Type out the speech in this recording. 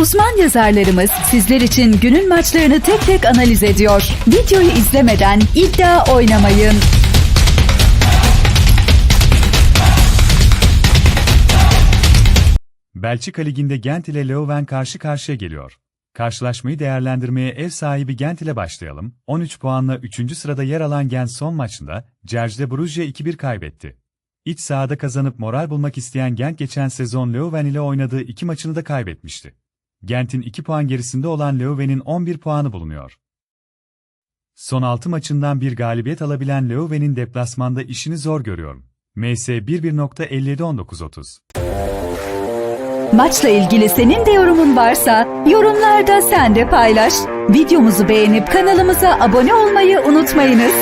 Uzman yazarlarımız sizler için günün maçlarını tek tek analiz ediyor. Videoyu izlemeden iddia oynamayın. Belçika Ligi'nde Gent ile Leuven karşı karşıya geliyor. Karşılaşmayı değerlendirmeye ev sahibi Gent ile başlayalım. 13 puanla 3. sırada yer alan Gent son maçında Cercle Brugge 2-1 kaybetti. İç sahada kazanıp moral bulmak isteyen Gent geçen sezon Leuven ile oynadığı iki maçını da kaybetmişti. Gent'in 2 puan gerisinde olan Leuven'in 11 puanı bulunuyor. Son 6 maçından bir galibiyet alabilen Leuven'in deplasmanda işini zor görüyorum. MS 11.57-19.30 Maçla ilgili senin de yorumun varsa yorumlarda sen de paylaş. Videomuzu beğenip kanalımıza abone olmayı unutmayınız.